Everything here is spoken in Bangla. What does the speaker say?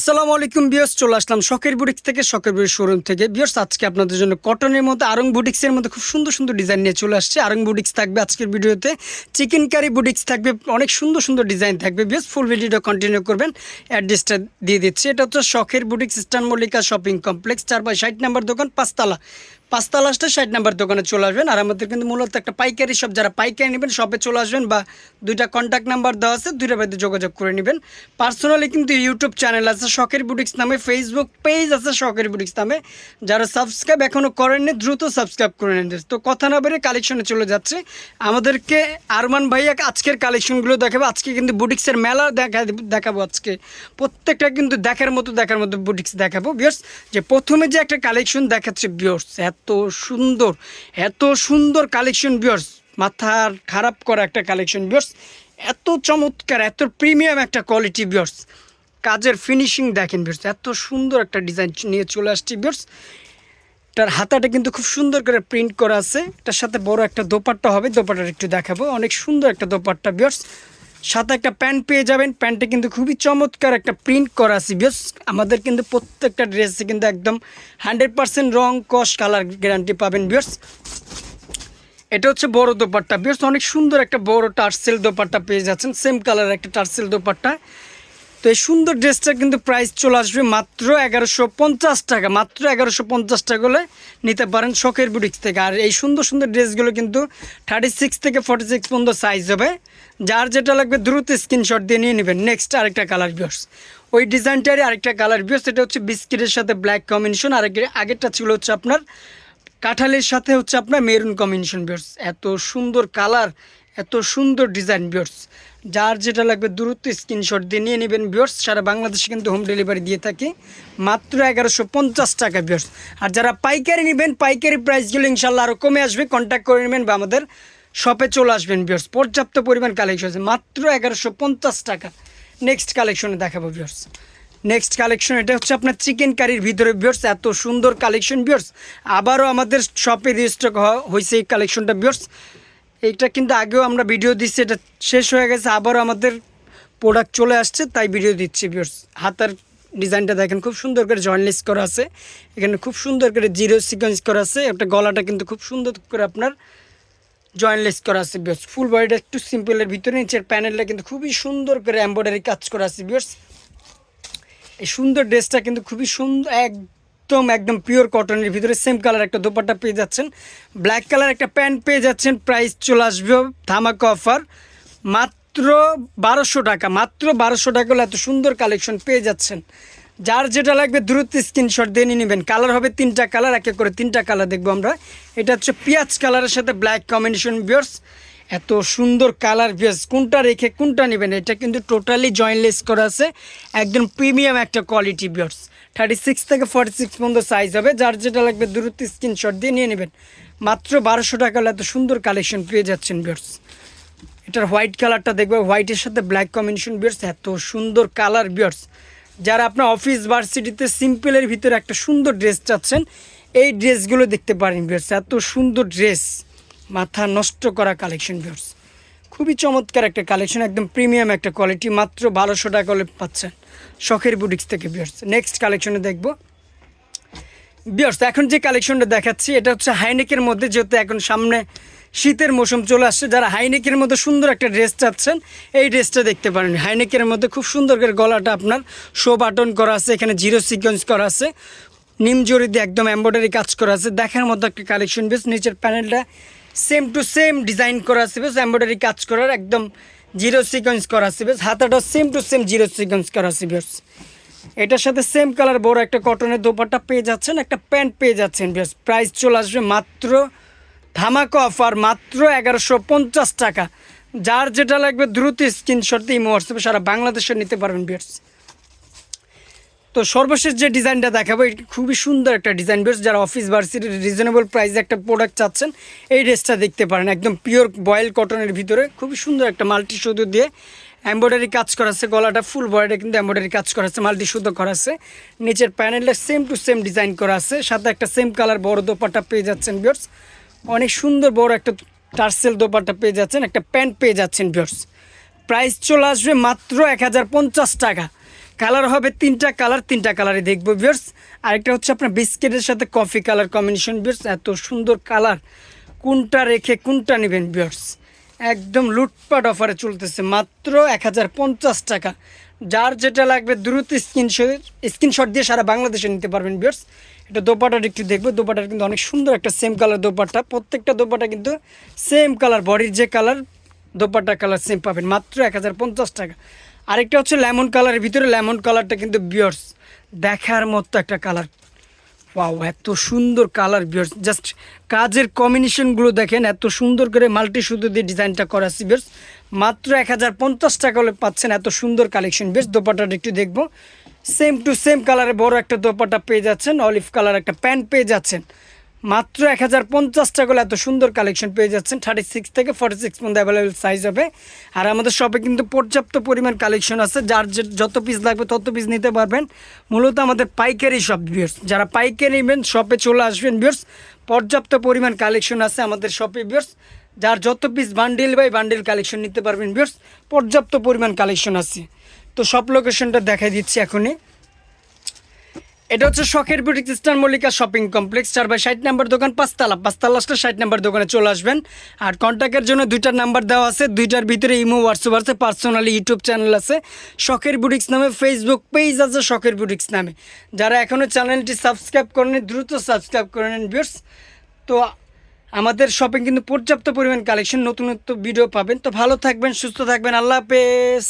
আসসালামু আলাইকুম বিয়স চলে আসলাম শখের বুটিক্স থেকে, শখের বুটিক শোরুম থেকে। বিয়স আজকে আপনাদের জন্য কটনের মধ্যে, আরং বুটিক্সের মধ্যে খুব সুন্দর সুন্দর ডিজাইন নিয়ে চলে আসছে। আরং বুটিক্স থাকবে আজকের ভিডিওতে। চিকেন কারি বুটিক্স থাকবে, অনেক সুন্দর সুন্দর ডিজাইন থাকবে বিয়স ফুল ভিডিওটা কন্টিনিউ করবেন অ্যাড্রেসটা দিয়ে দিচ্ছি। এটা হচ্ছে শখের boutiques star Mallika shopping complex চার বাই ষাট নাম্বার দোকান, পাঁচতলা। পাঁচতলা আসতে ষাট নাম্বার দোকানে চলে আসবেন। আর আমাদের কিন্তু মূলত একটা পাইকারি শপ যারা পাইকারি নেবেন শপে চলে আসবেন বা দুইটা কন্ট্যাক্ট নাম্বার দেওয়া আছে, দুইটা বাড়িতে যোগাযোগ করে নেবেন। পার্সোনালি কিন্তু ইউটিউব চ্যানেল আছে শখের বুটিক্স নামে ফেসবুক পেজ আছে শখের বুটিক্স নামে। যারা সাবস্ক্রাইব এখনও করেননি, দ্রুত সাবস্ক্রাইব করে নেন। তো কথা না বেরে কালেকশনে চলে যাচ্ছে। আমাদেরকে আরমান ভাইয়া আজকের কালেকশনগুলো দেখাবো। আজকে কিন্তু বুটিক্সের মেলা দেখা দেখাবো আজকে। প্রত্যেকটা কিন্তু দেখার মতো দেখার মতো বুটিক্স দেখাবো বিয়ার্স যে প্রথমে যে একটা কালেকশন দেখাচ্ছে বিয়ার্স এত সুন্দর এত সুন্দর কালেকশন বিয়ার্স মাথার খারাপ করা একটা কালেকশন বিয়ার্স এত চমৎকার, এত প্রিমিয়াম একটা কোয়ালিটি বিয়ার্স কাজের ফিনিশিং দেখেন বিয়ার্স এত সুন্দর একটা ডিজাইন নিয়ে চলে আসছি বিয়ার্স এটার হাতাটা কিন্তু খুব সুন্দর করে প্রিন্ট করা আছে। এটার সাথে বড় একটা দোপাট্টা হবে, দোপাট্টাটা একটু দেখাবো। অনেক সুন্দর একটা দোপাট্টা বিয়ার্স সাথে একটা প্যান্ট পেয়ে যাবেন। প্যান্টে কিন্তু খুবই চমৎকার একটা প্রিন্ট করা আছে বিয়ার্স আমাদের কিন্তু প্রত্যেকটা ড্রেসে কিন্তু একদম হান্ড্রেড পারসেন্ট রং কস কালার গ্যারান্টি পাবেন বিয়ার্স এটা হচ্ছে বড় দোপাট্টা। বিয়ার্স অনেক সুন্দর একটা বড় টার্সেল দোপাট্টা পেয়ে যাচ্ছেন। সেম কালার একটা টার্সেল দোপাট্টা। তো এই সুন্দর ড্রেসটা কিন্তু প্রাইস চলে আসবে মাত্র এগারোশো পঞ্চাশ টাকা, মাত্র এগারোশো পঞ্চাশ টাকা হলে নিতে পারেন শখের বুটিক্স থেকে। আর এই সুন্দর সুন্দর ড্রেসগুলো কিন্তু থার্টি সিক্স থেকে ফর্টি সিক্স পর্যন্ত সাইজ হবে। যার যেটা লাগবে দ্রুত স্ক্রিনশট দিয়ে নিয়ে নেবেন। নেক্সট আরেকটা কালার বিয়ার্স ওই ডিজাইনটারই আরেকটা কালার বিয়ার্স এটা হচ্ছে বিস্কিটের সাথে ব্ল্যাক কম্বিনেশন আর আগেরটা ছিল হচ্ছে আপনার কাঁঠালের সাথে হচ্ছে আপনার মেরুন কম্বিনেশন বিয়ার্স এত সুন্দর কালার এত সুন্দর ডিজাইন বিয়ার্স যার যেটা লাগবে দ্রুত স্ক্রিনশট দিয়ে নিয়ে নেবেন বিয়ার্স সারা বাংলাদেশে কিন্তু হোম ডেলিভারি দিয়ে থাকি। মাত্র এগারোশো পঞ্চাশ টাকা বিয়ার্স আর যারা পাইকারি নেবেন, পাইকারি প্রাইসগুলো ইনশাল্লাহ আরও কমে আসবে। কন্ট্যাক্ট করে নেবেন বা আমাদের শপে চলে আসবেন বিয়ার্স পর্যাপ্ত পরিমাণ কালেকশন আছে। মাত্র এগারোশো পঞ্চাশ টাকা। নেক্সট কালেকশনে দেখাবো বিয়ার্স নেক্সট কালেকশন এটা হচ্ছে আপনার চিকেন কারির ভিতরে বিয়ার্স এত সুন্দর কালেকশন বিয়ার্স আবারও আমাদের শপে রেজিস্টার হয়েছে এই কালেকশনটা বিয়ার্স এইটা কিন্তু আগেও আমরা ভিডিও দিচ্ছি, এটা শেষ হয়ে গেছে, আবারও আমাদের প্রোডাক্ট চলে আসছে, তাই ভিডিও দিচ্ছি হাতার ডিজাইনটা দেখেন, খুব সুন্দর করে জয়েন্টলেস করা আছে। এখানে খুব সুন্দর করে জিরো সিকোয়েন্স করা আছে, একটা গলাটা কিন্তু খুব সুন্দর করে আপনার জয়েন্টলেস করা আছে বিয়ার্স ফুল বডিটা একটু সিম্পলের ভিতরে, নিচের প্যানেলটা কিন্তু খুবই সুন্দর করে এম্ব্রয়ডারি কাজ করা আছে বিয়ার্স এই সুন্দর ড্রেসটা কিন্তু খুবই সুন্দর একদম একদম পিওর কটনের ভিতরে সেম কালার একটা দোপাট্টা পেয়ে যাচ্ছেন। ব্ল্যাক কালার একটা প্যান্ট পেয়ে যাচ্ছেন প্রাইস চলে আসবে ধামাকা অফার মাত্র বারোশো টাকা, মাত্র বারোশো টাকা হলে এত সুন্দর কালেকশন পেয়ে যাচ্ছেন। যার যেটা লাগবে দ্রুত স্ক্রিনশট দিয়ে নিয়ে নেবেন। কালার হবে তিনটা কালার একে করে তিনটা কালার দেখব আমরা। এটা হচ্ছে পেঁয়াজ কালারের সাথে ব্ল্যাক কম্বিনেশন বিয়ার্স এত সুন্দর কালার বিয়ার্স কোনটা রেখে কোনটা নেবেন? এটা কিন্তু টোটালি জয়েন্টলেস করা আছে। একদম প্রিমিয়াম একটা কোয়ালিটি বিয়ার্স থার্টি সিক্স থেকে ফর্টি সিক্স পর্যন্ত সাইজ হবে। যার যেটা লাগবে দূরত্ব স্ক্রিনশট দিয়ে নিয়ে নেবেন। মাত্র বারোশো টাকা হলে এত সুন্দর কালেকশন পেয়ে যাচ্ছেন বিয়ার্স এটার হোয়াইট কালারটা দেখবে। হোয়াইটের সাথে ব্ল্যাক কম্বিনেশন বিয়ার্স এত সুন্দর কালার বিয়ার্স যারা আপনার অফিস ভার্সিটিতে সিম্পলের ভিতরে একটা সুন্দর ড্রেস চাচ্ছেন, এই ড্রেসগুলো দেখতে পারেন বিয়ার্স এত সুন্দর ড্রেস মাথা নষ্ট করা কালেকশন বিয়ার্স খুবই চমৎকার একটা কালেকশন একদম প্রিমিয়াম একটা কোয়ালিটি মাত্র বারোশো টাকা হলে পাচ্ছেন। শখের বুটিক্স থেকে বিয়ার্স নেক্সট কালেকশনে দেখব। বিয়ার্স এখন যে কালেকশনটা দেখাচ্ছি, এটা হচ্ছে হাইনেকের মধ্যে, যেহেতু এখন সামনে শীতের মৌসুম চলে আসছে, যারা হাইনেকের মধ্যে সুন্দর একটা ড্রেস চাচ্ছেন, এই ড্রেসটা দেখতে পারেন। হাইনেকের মধ্যে খুব সুন্দর করে গলাটা আপনার শো বাটন করা আছে, এখানে জিরো সিকোয়েন্স করা আছে নিম জড়ি দিয়ে একদম এম্ব্রয়ডারি কাজ করা আছে। দেখার মতো একটা কালেকশন বেশ নিচের প্যানেলটা সেম টু সেম ডিজাইন করা আছে বেশ এম্ব্রয়ডারি কাজ করার একদম জিরো সিকোয়েন্স করা বেশ হাতাটা same to same zero sequence করা বেশ এটার সাথে সেম কালার বড় একটা কটনের দোপাট্টা পেয়ে যাচ্ছেন, একটা প্যান্ট পেয়ে যাচ্ছেন বিয়ার্স প্রাইস চলে আসবে মাত্র ধামাকা অফার, মাত্র এগারোশো পঞ্চাশ টাকা। যার যেটা লাগবে দ্রুত স্ক্রিনশট দিয়ে হোয়াটসঅ্যাপে সারা বাংলাদেশে নিতে পারবেন বিয়ার্স তো সর্বশেষ যে ডিজাইনটা দেখাবো, এটি খুবই সুন্দর একটা ডিজাইন। বেশ, যারা অফিস, ভার্সিটির রিজনেবল প্রাইসে একটা প্রোডাক্ট চাচ্ছেন, এই ড্রেসটা দেখতে পারেন। একদম পিওর বয়েল কটনের ভিতরে খুবই সুন্দর একটা মাল্টি সুতো দিয়ে এম্ব্রয়ডারি কাজ করা আছে। গলাটা ফুল বডিটা কিন্তু এম্ব্রয়ডারি কাজ করা আছে মাল্টি সুতো করা আছে। নিচের প্যানেলটা সেম টু সেম ডিজাইন করা আছে। সাথে একটা সেম কালার বড় দোপাটা পেয়ে যাচ্ছেন বিয়ার্স অনেক সুন্দর বড় একটা টার্সেল দোপাটা পেয়ে যাচ্ছেন, একটা প্যান্ট পেয়ে যাচ্ছেন বিয়ার্স প্রাইস চলে আসবে মাত্র এক হাজার পঞ্চাশ টাকা। কালার হবে তিনটা কালার তিনটা কালারই দেখব বিয়ার্স আরেকটা হচ্ছে আপনার বিস্কিটের সাথে কফি কালার কম্বিনেশন বিয়ার্স এত সুন্দর কালার কোনটা রেখে কোনটা নেবেন বিয়ার্স একদম লুটপাট অফারে চলতেছে, মাত্র এক হাজার পঞ্চাশ টাকা। যার যেটা লাগবে দ্রুত স্ক্রিনশট স্ক্রিনশট দিয়ে সারা বাংলাদেশে নিতে পারবেন বিয়ার্স এটা দোপাটার একটু দেখব দোপাটার কিন্তু অনেক সুন্দর একটা সেম কালার দোপাটা প্রত্যেকটা দোপাটা কিন্তু সেম কালার বডির যে কালার দোপাট্টা কালার সেম পাবেন, মাত্র এক হাজার পঞ্চাশ টাকা। আরেকটা হচ্ছে লেমন কালারের ভিতরে লেমন কালারটা কিন্তু বিয়ার্স দেখার মতো একটা কালার ওয়াও এত সুন্দর কালার বিয়ার্স জাস্ট কাজের কম্বিনেশনগুলো দেখেন, এত সুন্দর করে মাল্টি সুতো দিয়ে ডিজাইনটা করা আছে বিয়ার্স মাত্র এক হাজার পঞ্চাশ টাকা হলে পাচ্ছেন এত সুন্দর কালেকশন বেশ দোপাটাটা একটু দেখব। সেম টু সেম কালারে বড় একটা দোপাটা পেয়ে যাচ্ছেন অলিভ কালার একটা প্যান্ট পেয়ে যাচ্ছেন। মাত্র এক হাজার পঞ্চাশ টাকা এত সুন্দর কালেকশন পেয়ে যাচ্ছেন। থার্টি সিক্স থেকে ফর্টি সিক্স পর্যন্ত অ্যাভেলেবেল সাইজ হবে। আর আমাদের শপে কিন্তু পর্যাপ্ত পরিমাণ কালেকশন আছে। যার যত পিস লাগবে তত পিস নিতে পারবেন। মূলত আমাদের পাইকারি শপ বিয়ার্স যারা পাইকারি নেবেন শপে চলে আসবেন বিয়ার্স পর্যাপ্ত পরিমাণ কালেকশন আছে আমাদের শপে বিয়ার্স যার যত piece bundle by bundle collection নিতে পারবেন বিয়ার্স পর্যাপ্ত পরিমাণ কালেকশন আছে। তো সব লোকেশনটা দেখাই দিচ্ছি এখনই। এটা হচ্ছে শখের boutique Easter Mallika shopping complex চার বাই ষাট নাম্বার দোকান, পাঁচতলা। পাঁচতলাটা ষাট নাম্বার দোকানে চলে আসবেন। আর কন্ট্যাক্টের জন্য দুইটার নাম্বার দেওয়া আছে, দুইটার ভিতরে ইমো হোয়াটসঅ্যাপ আছে পার্সোনালি ইউটিউব চ্যানেল আছে। শখের বুটিক্স নামে ফেসবুক পেজ আছে, শখের বুটিক্স নামে। যারা এখনও চ্যানেলটি সাবস্ক্রাইব করেনি দ্রুত সাবস্ক্রাইব করে নেন ভিউর্স তো আমাদের শপিং কিন্তু পর্যাপ্ত পরিমাণ কালেকশন নতুন নতুন ভিডিও পাবেন। তো ভালো থাকবেন, সুস্থ থাকবেন, আল্লাহ হাফেজ।